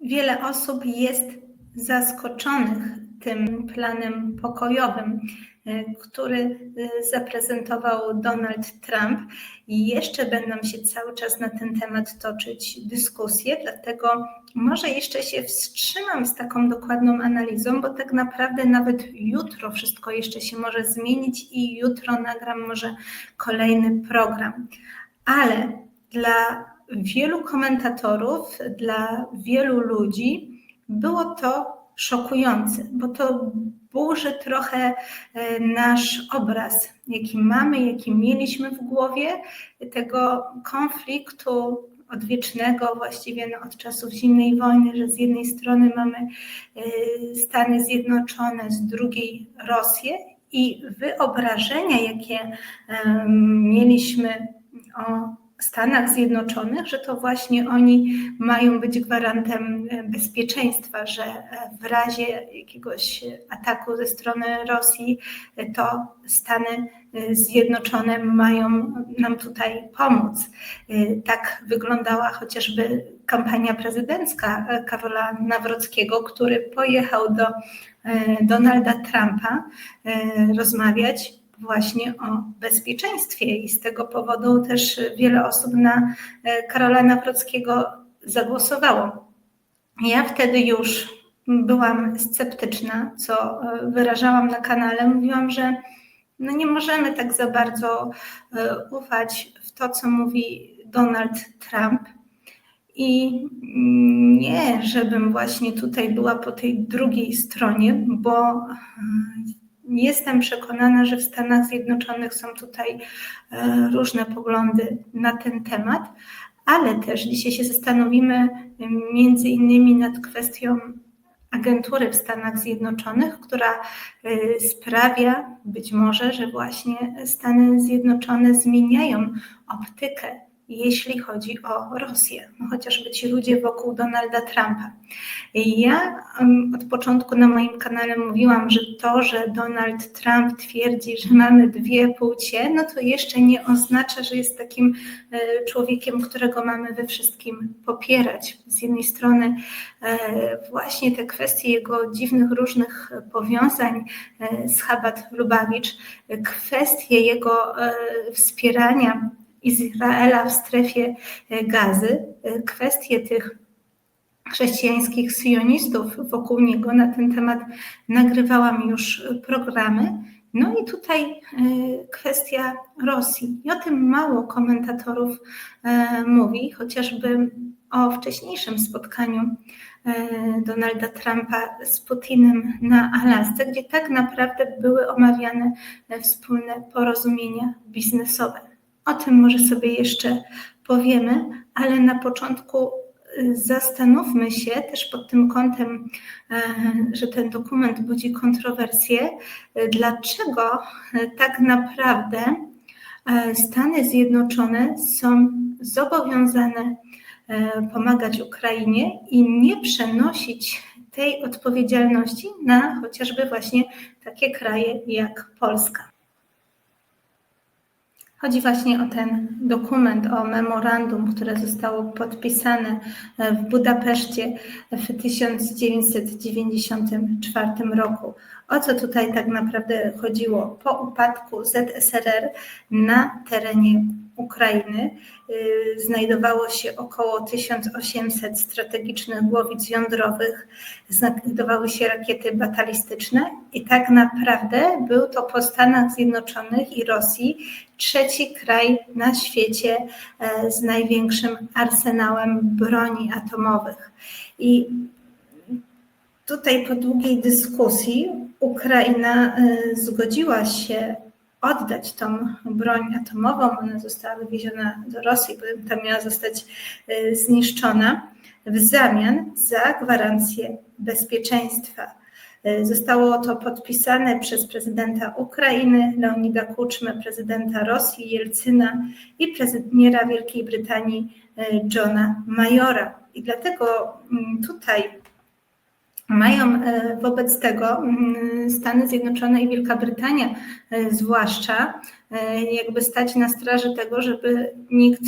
Wiele osób jest zaskoczonych tym planem pokojowym, e, który e, zaprezentował Donald Trump i jeszcze będą się cały czas na ten temat toczyć dyskusje, dlatego może jeszcze się wstrzymam z taką dokładną analizą, bo tak naprawdę nawet jutro wszystko jeszcze się może zmienić i jutro nagram może kolejny program. Ale dla wielu komentatorów, dla wielu ludzi było to szokujące, bo to burzy trochę e, nasz obraz, jaki mamy, jaki mieliśmy w głowie, tego konfliktu odwiecznego, właściwie no, od czasów zimnej wojny, że z jednej strony mamy e, Stany Zjednoczone, z drugiej Rosję i wyobrażenia, jakie mieliśmy o Stanach Zjednoczonych, że to właśnie oni mają być gwarantem e, bezpieczeństwa, że e, w razie jakiegoś ataku ze strony Rosji, e, to Stany Zjednoczone mają nam tutaj pomóc. Tak wyglądała chociażby kampania prezydencka Karola Nawrockiego, który pojechał do Donalda Trumpa rozmawiać właśnie o bezpieczeństwie i z tego powodu też wiele osób na e, Karola Nawrockiego zagłosowało. Ja wtedy już byłam sceptyczna, co e, wyrażałam na kanale. Mówiłam, że no nie możemy tak za bardzo e, ufać w to, co mówi Donald Trump. I nie, żebym właśnie tutaj była po tej drugiej stronie, bo Jestem przekonana, że w Stanach Zjednoczonych są tutaj e, różne poglądy na ten temat, ale też dzisiaj się zastanowimy między innymi nad kwestią agentury w Stanach Zjednoczonych, która e, sprawia być może, że właśnie Stany Zjednoczone zmieniają optykę jeśli chodzi o Rosję, no chociażby ci ludzie wokół Donalda Trumpa. Ja od początku na moim kanale mówiłam, że to, że Donald Trump twierdzi, że mamy dwie płcie, no to jeszcze nie oznacza, że jest takim e, człowiekiem, którego mamy we wszystkim popierać. Z jednej strony e, właśnie te kwestie jego dziwnych różnych powiązań e, z Chabat Lubawicz, kwestie jego wspierania Izraela w strefie e, gazy, e, kwestie tych chrześcijańskich sionistów wokół niego. Na ten temat nagrywałam już programy. No i tutaj e, kwestia Rosji. I o tym mało komentatorów mówi, chociażby o wcześniejszym spotkaniu Donalda Trumpa z Putinem na Alasce, gdzie tak naprawdę były omawiane wspólne porozumienia biznesowe. O tym może sobie jeszcze powiemy, ale na początku y, zastanówmy się też pod tym kątem, e, że ten dokument budzi kontrowersje, y, dlaczego y, tak naprawdę e, Stany Zjednoczone są zobowiązane e, pomagać Ukrainie i nie przenosić tej odpowiedzialności na chociażby właśnie takie kraje jak Polska. Chodzi właśnie o ten dokument, o memorandum, które zostało podpisane e, w Budapeszcie w 1994 roku. O co tutaj tak naprawdę chodziło? Po upadku ZSRR na terenie Ukrainy y, znajdowało się około 1800 strategicznych głowic jądrowych, znajdowały się rakiety batalistyczne i tak naprawdę był to po Stanach Zjednoczonych i Rosji trzeci kraj na świecie e, z największym arsenałem broni atomowych. I tutaj po długiej dyskusji Ukraina e, zgodziła się oddać tą broń atomową. Ona została wywieziona do Rosji, potem tam miała zostać e, zniszczona w zamian za gwarancję bezpieczeństwa. E, zostało to podpisane przez prezydenta Ukrainy Leonida Kuczmę, prezydenta Rosji Jelcyna i premiera Wielkiej Brytanii e, Johna Majora. I dlatego mm, tutaj mają e, wobec tego mm, Stany Zjednoczone i Wielka Brytania zwłaszcza jakby stać na straży tego, żeby nikt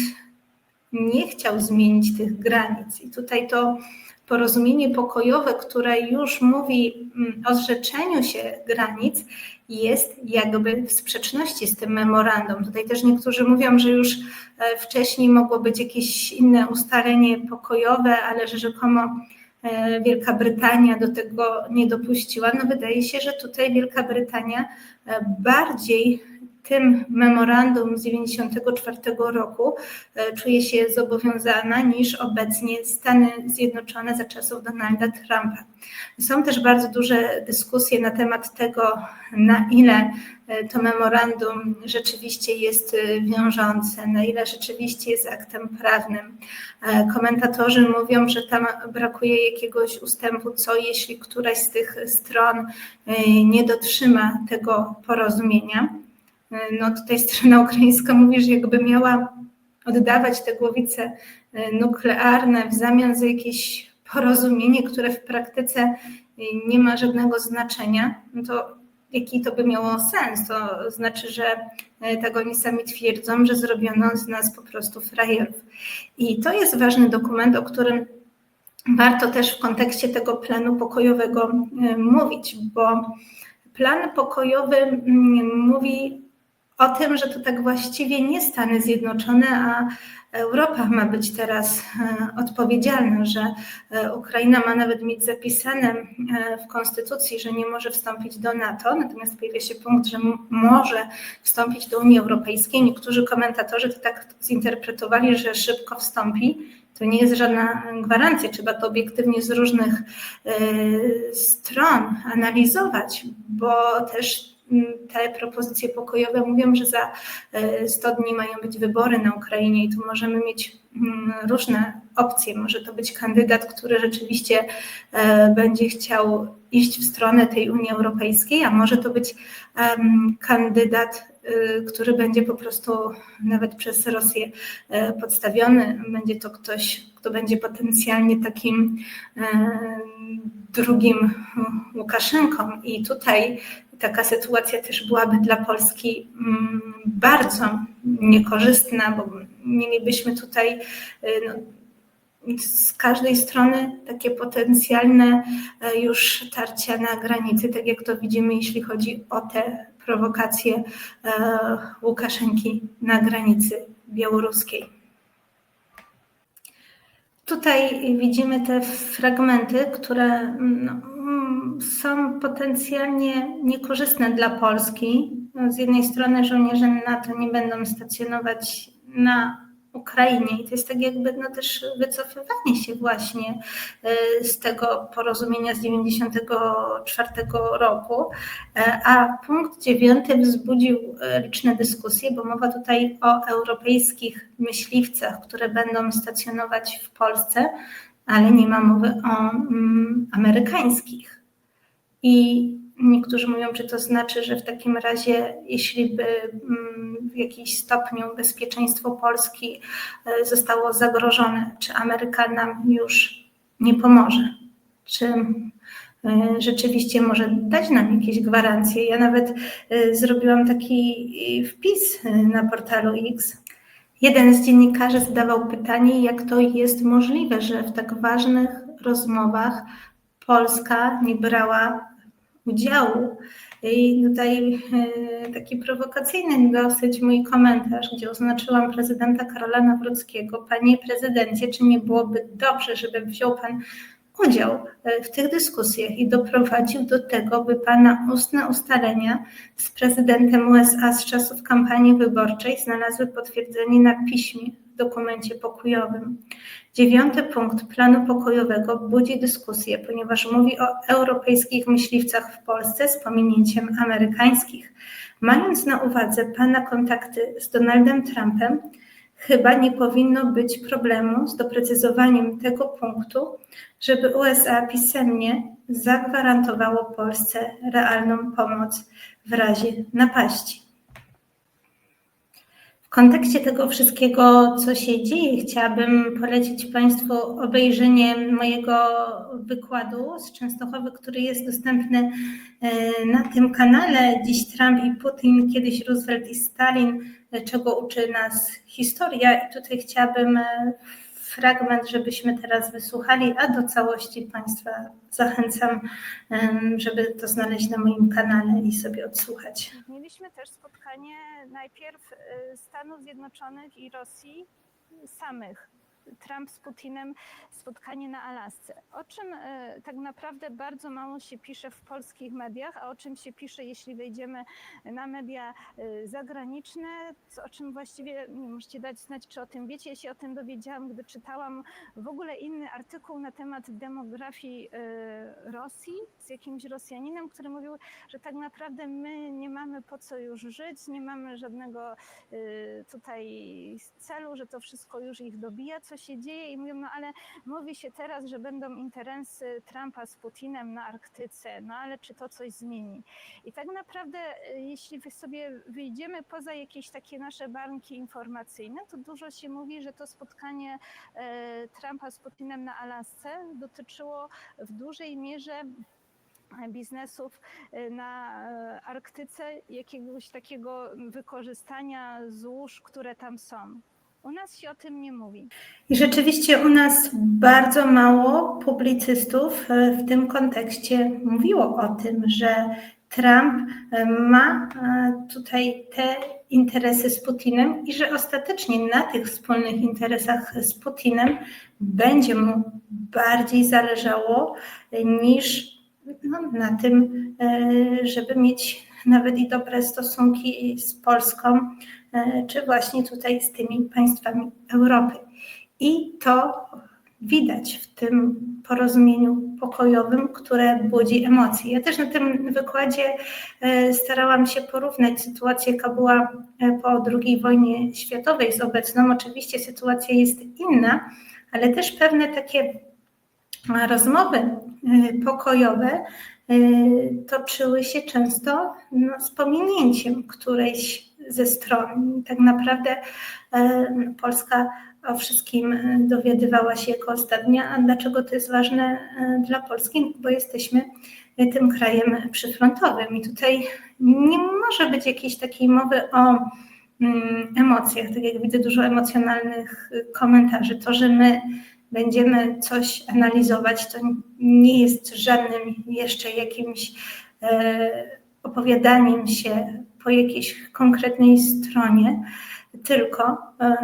nie chciał zmienić tych granic. I tutaj to porozumienie pokojowe, które już mówi mm, o zrzeczeniu się granic, jest jakby w sprzeczności z tym memorandum. Tutaj też niektórzy mówią, że już e, wcześniej mogło być jakieś inne ustalenie pokojowe, ale że rzekomo e, Wielka Brytania do tego nie dopuściła. No wydaje się, że tutaj Wielka Brytania e, bardziej tym memorandum z 1994 roku e, czuje się zobowiązana niż obecnie Stany Zjednoczone za czasów Donalda Trumpa. Są też bardzo duże dyskusje na temat tego, na ile e, to memorandum rzeczywiście jest e, wiążące, na ile rzeczywiście jest aktem prawnym. Komentatorzy mówią, że tam brakuje jakiegoś ustępu, co jeśli któraś z tych stron nie dotrzyma tego porozumienia. No tutaj strona ukraińska mówi, że jakby miała oddawać te głowice e, nuklearne w zamian za jakieś porozumienie, które w praktyce e, nie ma żadnego znaczenia, no to jaki to by miało sens? To znaczy, że e, tak oni sami twierdzą, że zrobiono z nas po prostu frajerów. I to jest ważny dokument, o którym warto też w kontekście tego planu pokojowego mówić, bo plan pokojowy mm, mówi o tym, że to tak właściwie nie Stany Zjednoczone, a Europa ma być teraz e, odpowiedzialna, że e, Ukraina ma nawet mieć zapisane e, w konstytucji, że nie może wstąpić do NATO, natomiast pojawia się punkt, że może wstąpić do Unii Europejskiej. Niektórzy komentatorzy to tak zinterpretowali, że szybko wstąpi. To nie jest żadna gwarancja, trzeba to obiektywnie z różnych stron analizować, bo też te propozycje pokojowe mówią, że za 100 e, dni mają być wybory na Ukrainie i tu możemy mieć różne opcje. Może to być kandydat, który rzeczywiście e, będzie chciał iść w stronę tej Unii Europejskiej, a może to być kandydat, e, który będzie po prostu nawet przez Rosję podstawiony. Będzie to ktoś, kto będzie potencjalnie takim drugim Łukaszenką. I tutaj taka sytuacja też byłaby dla Polski mm, bardzo niekorzystna, bo mielibyśmy tutaj y, no, z każdej strony takie potencjalne y, już tarcia na granicy, tak jak to widzimy, jeśli chodzi o te prowokacje y, Łukaszenki na granicy białoruskiej. Tutaj widzimy te fragmenty, które no, są potencjalnie niekorzystne dla Polski. Z jednej strony żołnierze NATO nie będą stacjonować na Ukrainie i to jest tak jakby no też wycofywanie się właśnie e, z tego porozumienia z 1994 roku. E, a punkt dziewiąty wzbudził e, liczne dyskusje, bo mowa tutaj o europejskich myśliwcach, które będą stacjonować w Polsce, ale nie ma mowy o mm, amerykańskich. I niektórzy mówią, czy to znaczy, że w takim razie, jeśli by mm, w jakiś stopniu bezpieczeństwo Polski e, zostało zagrożone, czy Ameryka nam już nie pomoże? Czy e, rzeczywiście może dać nam jakieś gwarancje? Ja nawet e, zrobiłam taki wpis na portalu X. Jeden z dziennikarzy zadawał pytanie, jak to jest możliwe, że w tak ważnych rozmowach Polska nie brała udziału. I tutaj e, taki prowokacyjny dosyć mój komentarz, gdzie oznaczyłam prezydenta Karola Nawrockiego. Panie prezydencie, czy nie byłoby dobrze, żeby wziął pan udział e, w tych dyskusjach i doprowadził do tego, by Pana ustne ustalenia z prezydentem USA z czasów kampanii wyborczej znalazły potwierdzenie na piśmie dokumencie pokojowym. Dziewiąty punkt planu pokojowego budzi dyskusję, ponieważ mówi o europejskich myśliwcach w Polsce z pominięciem amerykańskich. Mając na uwadze Pana kontakty z Donaldem Trumpem, chyba nie powinno być problemu z doprecyzowaniem tego punktu, żeby USA pisemnie zagwarantowało Polsce realną pomoc w razie napaści. Kontekście tego wszystkiego, co się dzieje, chciałabym polecić Państwu obejrzenie mojego wykładu z Częstochowy, który jest dostępny e, na tym kanale. Dziś Trump i Putin, kiedyś Roosevelt i Stalin, czego uczy nas historia. I tutaj chciałabym e, fragment, żebyśmy teraz wysłuchali, a do całości Państwa zachęcam, żeby to znaleźć na moim kanale i sobie odsłuchać. Mieliśmy też spotkanie najpierw y, Stanów Zjednoczonych i Rosji samych. Trump z Putinem spotkanie na Alasce. O czym e, tak naprawdę bardzo mało się pisze w polskich mediach, a o czym się pisze, jeśli wejdziemy na media e, zagraniczne, o czym właściwie nie możecie dać znać, czy o tym wiecie. Ja się o tym dowiedziałam, gdy czytałam w ogóle inny artykuł na temat demografii e, Rosji z jakimś Rosjaninem, który mówił, że tak naprawdę my nie mamy po co już żyć, nie mamy żadnego tutaj celu, że to wszystko już ich dobija, co się dzieje i mówią, no ale mówi się teraz, że będą interesy Trumpa z Putinem na Arktyce, no ale czy to coś zmieni? I tak naprawdę, y, jeśli sobie wyjdziemy poza jakieś takie nasze barnki informacyjne, to dużo się mówi, że to spotkanie e, Trumpa z Putinem na Alasce dotyczyło w dużej mierze biznesów y, na e, Arktyce, jakiegoś takiego wykorzystania złóż, które tam są. U nas się o tym nie mówi. I rzeczywiście u nas bardzo mało publicystów e, w tym kontekście mówiło o tym, że Trump e, ma e, tutaj te interesy z Putinem i że ostatecznie na tych wspólnych interesach z Putinem będzie mu bardziej zależało niż no, na tym, żeby mieć nawet i dobre stosunki z Polską, czy właśnie tutaj z tymi państwami Europy. I to widać w tym porozumieniu pokojowym, które budzi emocje. Ja też na tym wykładzie e, starałam się porównać sytuację, jaka była e, po II wojnie światowej z obecną. Oczywiście sytuacja jest inna, ale też pewne takie rozmowy pokojowe toczyły się często no, z pominięciem którejś ze stron. Tak naprawdę y, Polska o wszystkim dowiadywała się jako ostatnia. A dlaczego to jest ważne y, dla Polski? Bo jesteśmy tym krajem przyfrontowym i tutaj nie może być jakiejś takiej mowy o mm, emocjach. Tak jak widzę dużo emocjonalnych komentarzy. To, że my będziemy coś analizować, to nie jest żadnym jeszcze jakimś e, opowiadaniem się po jakiejś konkretnej stronie, tylko e,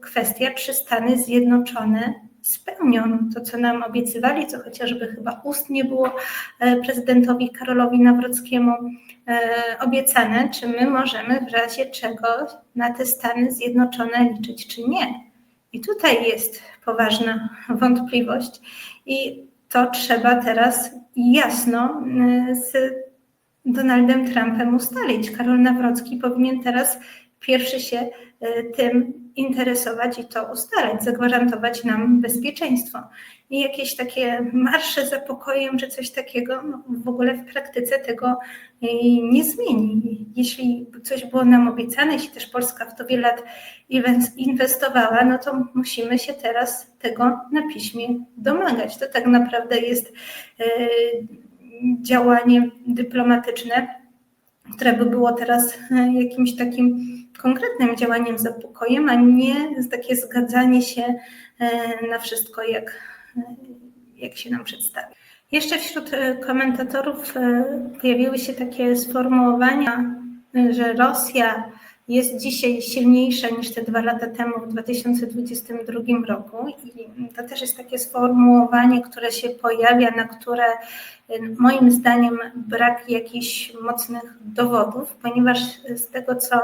kwestia, czy Stany Zjednoczone spełnią to, co nam obiecywali, co chociażby chyba ust nie było e, prezydentowi Karolowi Nawrockiemu obiecane, czy my możemy w razie czego na te Stany Zjednoczone liczyć, czy nie. I tutaj jest poważna wątpliwość i to trzeba teraz jasno z Donaldem Trumpem ustalić. Karol Nawrocki powinien teraz pierwszy się y, tym interesować i to ustalać, zagwarantować nam bezpieczeństwo. I jakieś takie marsze za pokojem czy coś takiego no, w ogóle w praktyce tego y, nie zmieni. Jeśli coś było nam obiecane, jeśli też Polska w to wiele lat inwestowała, no to musimy się teraz tego na piśmie domagać. To tak naprawdę jest y, działanie dyplomatyczne, które by było teraz jakimś takim konkretnym działaniem za pokojem, a nie takie zgadzanie się e, na wszystko, jak, e, jak się nam przedstawi. Jeszcze wśród e, komentatorów pojawiły się takie sformułowania, że Rosja jest dzisiaj silniejsza niż te dwa lata temu, w 2022 roku. I to też jest takie sformułowanie, które się pojawia, na które moim zdaniem brak jakichś mocnych dowodów, ponieważ z tego, co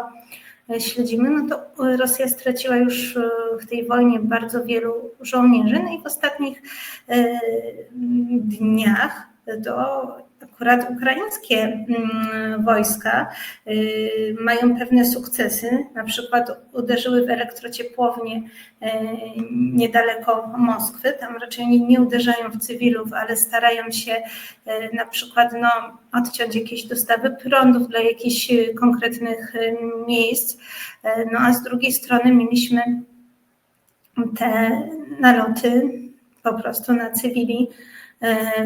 śledzimy, no to Rosja straciła już w tej wojnie bardzo wielu żołnierzy. No i w ostatnich dniach do akurat ukraińskie mm, wojska y, mają pewne sukcesy, na przykład uderzyły w elektrociepłownię y, niedaleko Moskwy, tam raczej nie, uderzają w cywilów, ale starają się y, na przykład no, odciąć jakieś dostawy prądów dla jakichś konkretnych miejsc, no a z drugiej strony mieliśmy te naloty po prostu na cywili,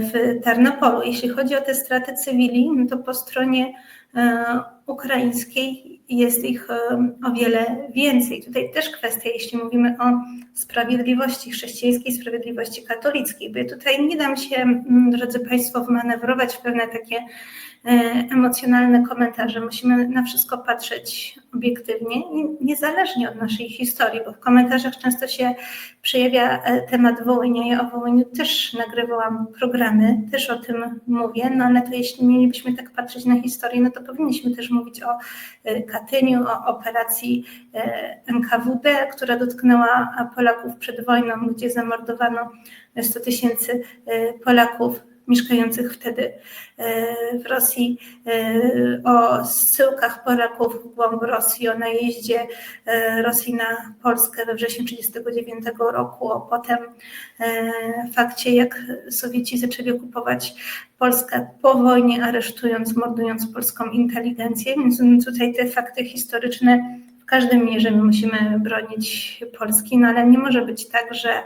w Tarnopolu. Jeśli chodzi o te straty cywili, no to po stronie e, ukraińskiej jest ich e, o wiele więcej. Tutaj też kwestia, jeśli mówimy o sprawiedliwości chrześcijańskiej, sprawiedliwości katolickiej, bo tutaj nie dam się, drodzy Państwo, wmanewrować w pewne takie e, emocjonalne komentarze. Musimy na wszystko patrzeć obiektywnie, niezależnie od naszej historii, bo w komentarzach często się przejawia e, temat Wołynia. Ja o Wołyniu też nagrywałam programy, też o tym mówię, no ale to jeśli mielibyśmy tak patrzeć na historię, no to powinniśmy też mówić o e, Katyniu, o operacji e, NKWD, która dotknęła Polaków przed wojną, gdzie zamordowano 100 tysięcy Polaków mieszkających wtedy w Rosji, o zsyłkach Polaków w głąb Rosji, o najeździe Rosji na Polskę we wrześniu 1939 roku, o potem fakcie, jak Sowieci zaczęli okupować Polskę po wojnie, aresztując, mordując polską inteligencję. Więc tutaj te fakty historyczne w każdym mierze my musimy bronić Polski, no ale nie może być tak, że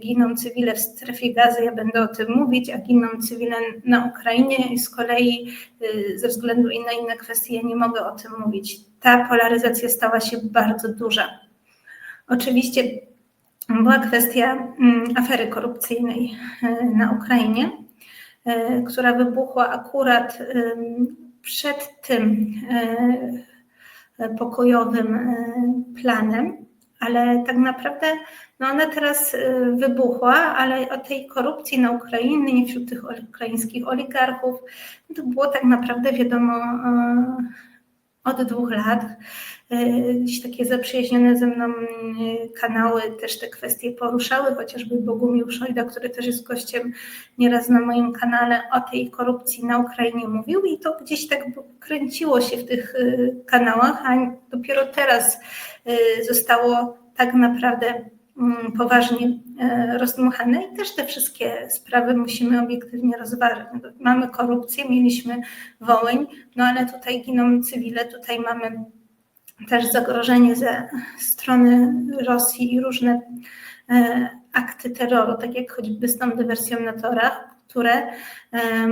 giną cywile w strefie gazy, ja będę o tym mówić, a giną cywile na Ukrainie i z kolei ze względu na inne kwestie ja nie mogę o tym mówić. Ta polaryzacja stała się bardzo duża. Oczywiście była kwestia afery korupcyjnej na Ukrainie, która wybuchła akurat przed tym pokojowym planem, ale tak naprawdę no ona teraz wybuchła, ale o tej korupcji na Ukrainie, wśród tych ukraińskich oligarchów, no to było tak naprawdę wiadomo od dwóch lat. Dziś takie zaprzyjaźnione ze mną kanały też te kwestie poruszały, chociażby Bogumił Szojda, który też jest gościem nieraz na moim kanale, o tej korupcji na Ukrainie mówił i to gdzieś tak kręciło się w tych kanałach, a dopiero teraz zostało tak naprawdę poważnie rozdmuchane i też te wszystkie sprawy musimy obiektywnie rozważyć. Mamy korupcję, mieliśmy Wołyń, no ale tutaj giną cywile, tutaj mamy też zagrożenie ze strony Rosji i różne akty terroru, tak jak choćby z tą dywersją na torach, które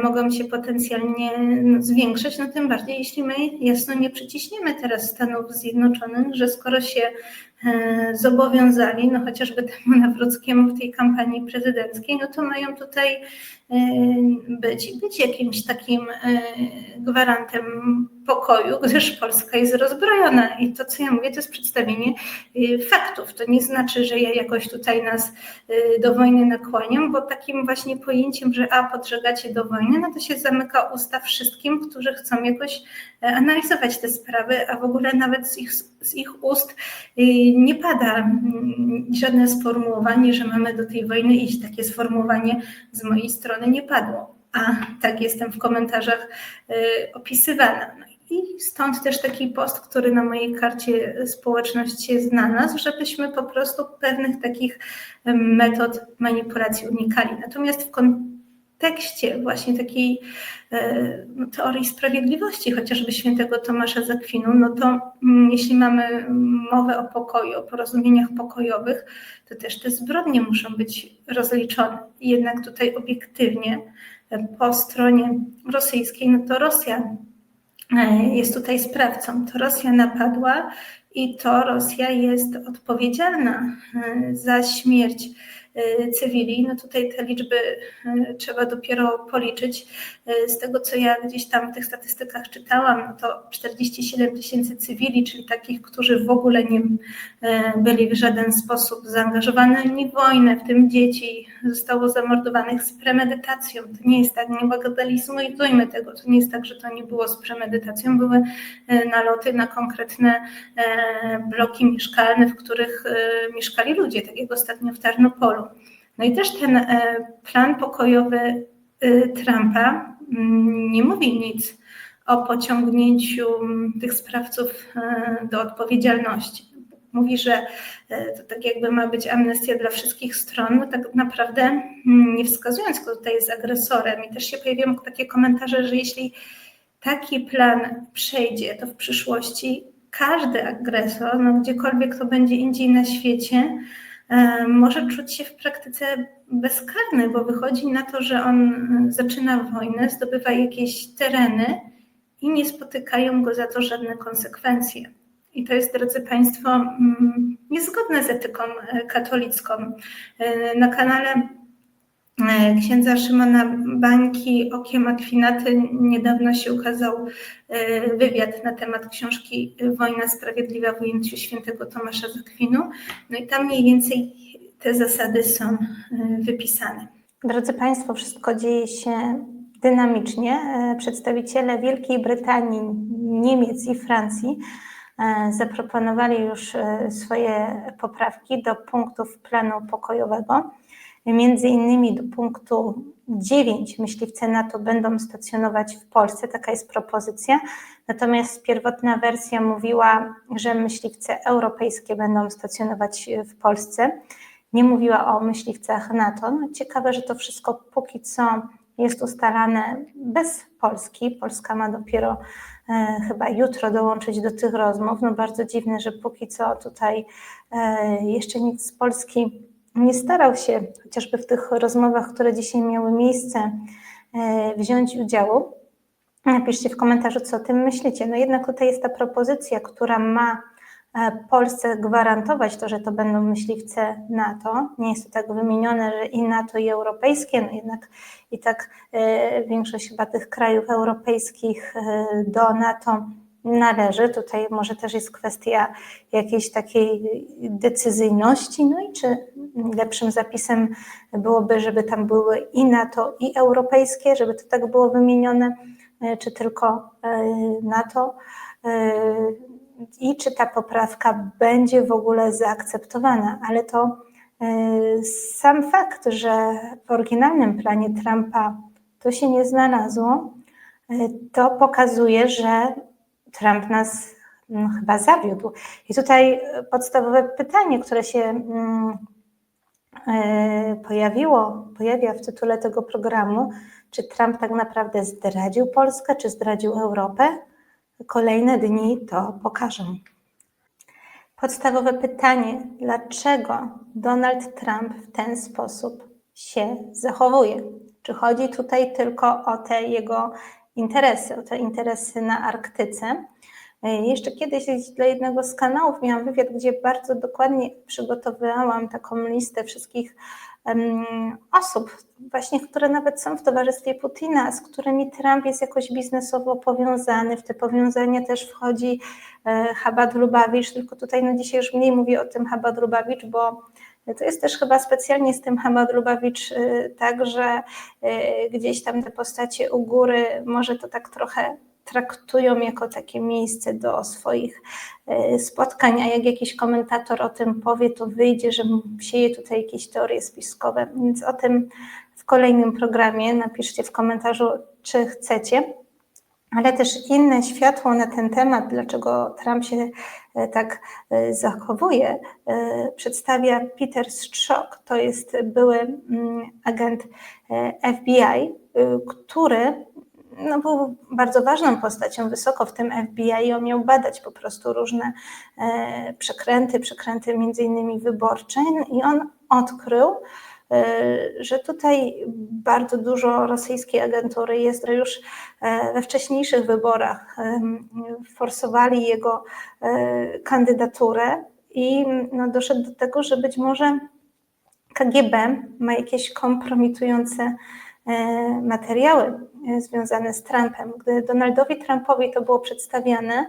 mogą się potencjalnie zwiększyć, no tym bardziej jeśli my jasno nie przyciśniemy teraz Stanów Zjednoczonych, że skoro się zobowiązali, no chociażby temu Nawrockiemu w tej kampanii prezydenckiej, no to mają tutaj być, być jakimś takim gwarantem pokoju, gdyż Polska jest rozbrojona i to, co ja mówię, to jest przedstawienie faktów. To nie znaczy, że ja jakoś tutaj nas do wojny nakłaniam, bo takim właśnie pojęciem, że a podżegacie do wojny, no to się zamyka usta wszystkim, którzy chcą jakoś analizować te sprawy, a w ogóle nawet z ich, z ich ust nie pada żadne sformułowanie, że mamy do tej wojny iść. Takie sformułowanie z mojej strony nie padło, a tak jestem w komentarzach opisywana. No i stąd też taki post, który na mojej karcie społeczności się znalazł, żebyśmy po prostu pewnych takich metod manipulacji unikali. Natomiast w kontekście właśnie takiej teorii sprawiedliwości, chociażby świętego Tomasza Zakwinu, no to jeśli mamy mowę o pokoju, o porozumieniach pokojowych, to też te zbrodnie muszą być rozliczone. Jednak tutaj obiektywnie po stronie rosyjskiej, no to Rosja jest tutaj sprawcą. To Rosja napadła i to Rosja jest odpowiedzialna za śmierć cywili. No tutaj te liczby trzeba dopiero policzyć. Z tego, co ja gdzieś tam w tych statystykach czytałam, no to 47 tysięcy cywili, czyli takich, którzy w ogóle nie byli w żaden sposób zaangażowani w wojnę, w tym dzieci, zostało zamordowanych z premedytacją. To nie jest tak, nie bagatelizujmy tego, to nie jest tak, że to nie było z premedytacją, były naloty na konkretne bloki mieszkalne, w których mieszkali ludzie, tak jak ostatnio w Tarnopolu. No i też ten plan pokojowy Trumpa nie mówi nic o pociągnięciu tych sprawców do odpowiedzialności. Mówi, że to tak jakby ma być amnestia dla wszystkich stron, no tak naprawdę nie wskazując, kto tutaj jest agresorem. I też się pojawiają takie komentarze, że jeśli taki plan przejdzie, to w przyszłości każdy agresor, no gdziekolwiek to będzie indziej na świecie, może czuć się w praktyce bezkarny, bo wychodzi na to, że on zaczyna wojnę, zdobywa jakieś tereny i nie spotykają go za to żadne konsekwencje. I to jest, drodzy Państwo, mm, niezgodne z etyką e, katolicką. E, Na kanale księdza Szymona Bańki Okiem Akwinaty niedawno się ukazał e, wywiad na temat książki Wojna Sprawiedliwa w ujęciu świętego Tomasza z. No i tam mniej więcej te zasady są e, wypisane. Drodzy Państwo, wszystko dzieje się dynamicznie. E, Przedstawiciele Wielkiej Brytanii, Niemiec i Francji e, zaproponowali już e, swoje poprawki do punktów planu pokojowego. Między innymi do punktu 9 myśliwce NATO będą stacjonować w Polsce, taka jest propozycja. Natomiast pierwotna wersja mówiła, że myśliwce europejskie będą stacjonować w Polsce nie mówiła o myśliwcach NATO. No, ciekawe, że to wszystko póki co jest ustalane bez Polski. Polska ma dopiero e, chyba jutro dołączyć do tych rozmów. No bardzo dziwne, że póki co tutaj e, jeszcze nikt z Polski nie starał się, chociażby w tych rozmowach, które dzisiaj miały miejsce, e, wziąć udziału. Napiszcie w komentarzu, co o tym myślicie. No jednak tutaj jest ta propozycja, która ma e, Polsce gwarantować to, że to będą myśliwce NATO. Nie jest to tak wymienione, że i NATO, i europejskie, no jednak i tak e, większość chyba tych krajów europejskich do NATO należy. Tutaj może też jest kwestia jakiejś takiej decyzyjności, no i czy lepszym zapisem byłoby, żeby tam były i NATO, i europejskie, żeby to tak było wymienione, e, czy tylko e, NATO? E, i czy ta poprawka będzie w ogóle zaakceptowana, ale to sam fakt, że w oryginalnym planie Trumpa to się nie znalazło, to pokazuje, że Trump nas no, chyba zawiódł. I tutaj e, podstawowe pytanie, które się mm, e, pojawiło, pojawia w tytule tego programu, czy Trump tak naprawdę zdradził Polskę, czy zdradził Europę? Kolejne dni to pokażą. Podstawowe pytanie, dlaczego Donald Trump w ten sposób się zachowuje? Czy chodzi tutaj tylko o te jego interesy, o te interesy na Arktyce? E, Jeszcze kiedyś dla jednego z kanałów miałam wywiad, gdzie bardzo dokładnie przygotowywałam taką listę wszystkich osób, właśnie, które nawet są w towarzystwie Putina, z którymi Trump jest jakoś biznesowo powiązany. W te powiązania też wchodzi e, Chabad Lubawicz, tylko tutaj no dzisiaj już mniej mówię o tym Chabad Lubawicz, bo to jest też chyba specjalnie z tym Chabad Lubawicz e, tak, że e, gdzieś tam te postacie u góry może to tak trochę traktują jako takie miejsce do swoich e, spotkań, a jak jakiś komentator o tym powie, to wyjdzie, że sieje tutaj jakieś teorie spiskowe. Więc o tym w kolejnym programie napiszcie w komentarzu, czy chcecie. Ale też inne światło na ten temat, dlaczego Trump się e, tak e, zachowuje, e, przedstawia Peter Strzok. To jest były mm, agent FBI, który no, był bardzo ważną postacią, wysoko w tym FBI i on miał badać po prostu różne przekręty, przekręty między innymi wyborcze i on odkrył, że tutaj bardzo dużo rosyjskiej agentury jest, już e, we wcześniejszych wyborach em, forsowali jego e, kandydaturę i no, doszedł do tego, że być może KGB ma jakieś kompromitujące e, materiały e, związane z Trumpem. Gdy Donaldowi Trumpowi to było przedstawiane,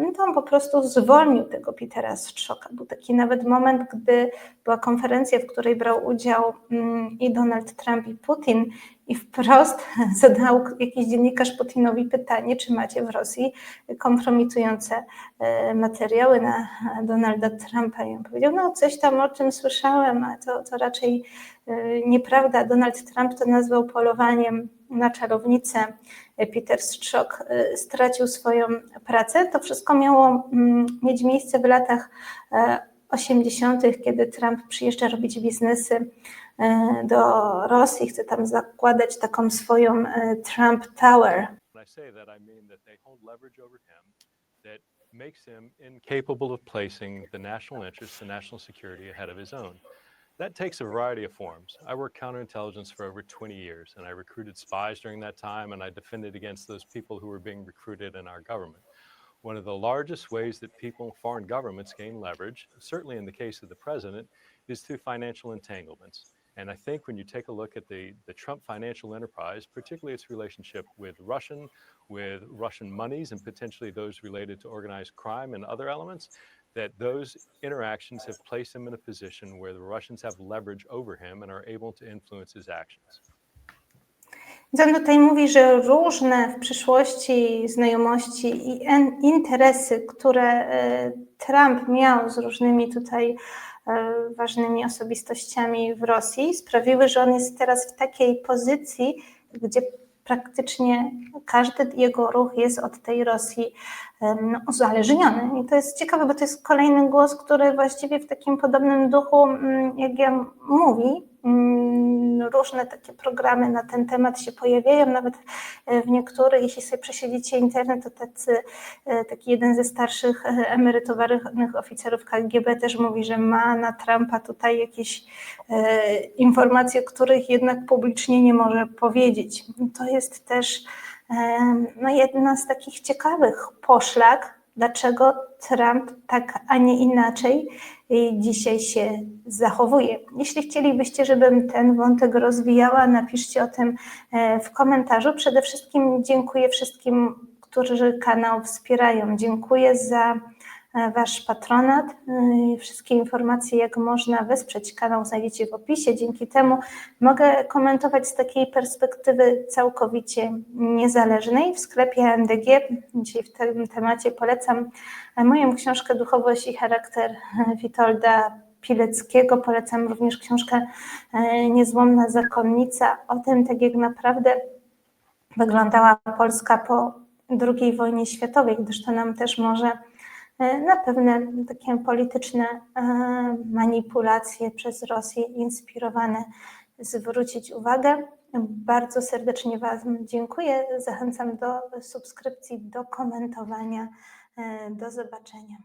no to on po prostu zwolnił tego Petera Strzoka. Był taki nawet moment, gdy była konferencja, w której brał udział mm, i Donald Trump, i Putin, i wprost zadał jakiś dziennikarz Putinowi pytanie, czy macie w Rosji kompromitujące e, materiały na Donalda Trumpa. I on powiedział, no coś tam o czym słyszałem, a to, to raczej e, nieprawda. Donald Trump to nazwał polowaniem na czarownicę. Peter Strzok e, stracił swoją pracę. To wszystko miało mm, mieć miejsce w latach e, 80., kiedy Trump przyjeżdża robić biznesy do Rosji, chce tam zakładać taką swoją Trump Tower. Makes him incapable of placing the national interest, the national security ahead of his own. That takes a variety of forms. I worked counterintelligence for over 20 years, and I recruited spies during that time, and I defended against those people who were being recruited in our government. One of the largest ways that people, foreign governments gain leverage, certainly in the case of the president, is through financial entanglements. And I think when you take a look at the, the Trump financial enterprise, particularly its relationship with Russian, with Russian monies, and potentially those related to organized crime and other elements, that those interactions have placed him in a position where the Russians have leverage over him and are able to influence his actions. On tutaj mówi, że różne w przyszłości znajomości i interesy, które Trump miał z różnymi tutaj ważnymi osobistościami w Rosji, sprawiły, że on jest teraz w takiej pozycji, gdzie praktycznie każdy jego ruch jest od tej Rosji uzależniony. I to jest ciekawe, bo to jest kolejny głos, który właściwie w takim podobnym duchu, mm, jak ja mówi, różne takie programy na ten temat się pojawiają, nawet e, w niektórych, jeśli sobie przesiedzicie internet, to tacy, e, taki jeden ze starszych e, emerytowanych oficerów KGB też mówi, że ma na Trumpa tutaj jakieś informacje, których jednak publicznie nie może powiedzieć. To jest też no, jedna z takich ciekawych poszlak, dlaczego Trump tak, a nie inaczej y, dzisiaj się zachowuje. Jeśli chcielibyście, żebym ten wątek rozwijała, napiszcie o tym e, w komentarzu. Przede wszystkim dziękuję wszystkim, którzy kanał wspierają. Dziękuję za Wasz patronat. Y, Wszystkie informacje, jak można wesprzeć kanał, znajdziecie w opisie. Dzięki temu mogę komentować z takiej perspektywy całkowicie niezależnej. W sklepie MDG, dzisiaj w tym temacie polecam e, moją książkę Duchowość i charakter e, Witolda Pileckiego. Polecam również książkę e, Niezłomna zakonnica o tym, tak jak naprawdę wyglądała Polska po II wojnie światowej, gdyż to nam też może e, na pewne takie polityczne e, manipulacje przez Rosję inspirowane zwrócić uwagę. Bardzo serdecznie Wam dziękuję. Zachęcam do subskrypcji, do komentowania. E, Do zobaczenia.